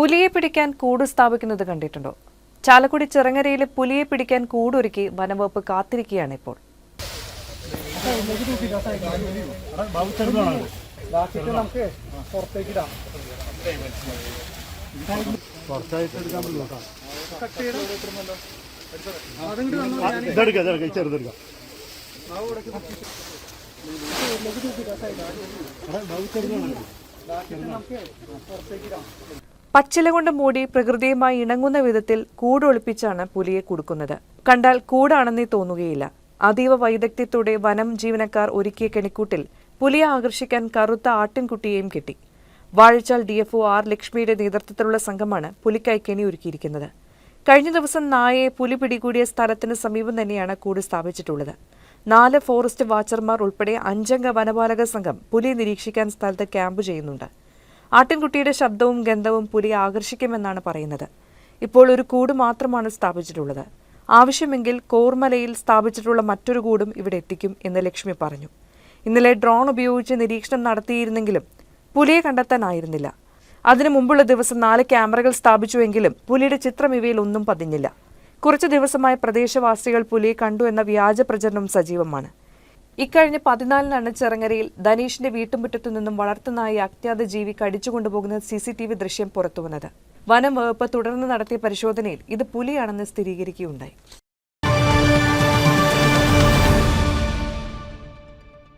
പുലിയെ പിടിക്കാൻ കൂട് സ്ഥാപിക്കുന്നത് കണ്ടിട്ടുണ്ടോ? ചാലക്കുടി ചിറങ്ങരയിലെ പുലിയെ പിടിക്കാൻ കൂടൊരുക്കി വനംവകുപ്പ് കാത്തിരിക്കുകയാണ് ഇപ്പോൾ. ചെറുതെടുക്കാം പച്ചില കൊണ്ട് മൂടി പ്രകൃതിയുമായി ഇണങ്ങുന്ന വിധത്തിൽ കൂടൊളിപ്പിച്ചാണ് പുലിയെ കൊടുക്കുന്നത്. കണ്ടാൽ കൂടാണെന്നേ തോന്നുകയില്ല. അതീവ വൈദഗ്ധ്യത്തോടെ വനം ജീവനക്കാർ ഒരുക്കിയ കെണിക്കൂട്ടിൽ പുലിയെ ആകർഷിക്കാൻ കറുത്ത ആട്ടിൻകുട്ടിയെയും കിട്ടി. വാഴച്ചാൽ ഡി എഫ് ആർ ലക്ഷ്മിയുടെ നേതൃത്വത്തിലുള്ള സംഘമാണ് പുലിക്കായി കെണി ഒരുക്കിയിരിക്കുന്നത്. കഴിഞ്ഞ ദിവസം നായയെ പുലി പിടികൂടിയ സ്ഥലത്തിന് സമീപം തന്നെയാണ് കൂട് സ്ഥാപിച്ചിട്ടുള്ളത്. നാല് ഫോറസ്റ്റ് വാച്ചർമാർ ഉൾപ്പെടെ അഞ്ചംഗ വനപാലക സംഘം പുലി നിരീക്ഷിക്കാൻ സ്ഥലത്ത് ക്യാമ്പ് ചെയ്യുന്നുണ്ട്. ആട്ടിൻകുട്ടിയുടെ ശബ്ദവും ഗന്ധവും പുലി ആകർഷിക്കുമെന്നാണ് പറയുന്നത്. ഇപ്പോൾ ഒരു കൂട് മാത്രമാണ് സ്ഥാപിച്ചിട്ടുള്ളത്. ആവശ്യമെങ്കിൽ കോർമലയിൽ സ്ഥാപിച്ചിട്ടുള്ള മറ്റൊരു കൂടും ഇവിടെ എത്തിക്കും എന്ന് ലക്ഷ്മി പറഞ്ഞു. ഇന്നലെ ഡ്രോൺ ഉപയോഗിച്ച് നിരീക്ഷണം നടത്തിയിരുന്നെങ്കിലും പുലിയെ കണ്ടെത്താനായിരുന്നില്ല. അതിനു മുമ്പുള്ള ദിവസം നാല് ക്യാമറകൾ സ്ഥാപിച്ചുവെങ്കിലും പുലിയുടെ ചിത്രം ഇവയിൽ ഒന്നും പതിഞ്ഞില്ല. കുറച്ചു ദിവസമായി പ്രദേശവാസികൾ പുലിയെ കണ്ടു എന്ന വ്യാജ പ്രചരണം സജീവമാണ്. ഇക്കഴിഞ്ഞ പതിനാലിനാണ് ചിറങ്ങരയിൽ ധനീഷിന്റെ വീട്ടുമുറ്റത്തു നിന്നും വളർത്തുനായി അജ്ഞാത ജീവി കടിച്ചുകൊണ്ടുപോകുന്ന സി സി ടി വി ദൃശ്യം പുറത്തുവന്നത്. വനം വകുപ്പ് തുടർന്ന് നടത്തിയ പരിശോധനയിൽ ഇത് പുലിയാണെന്ന് സ്ഥിരീകരിക്കുകയുണ്ടായി.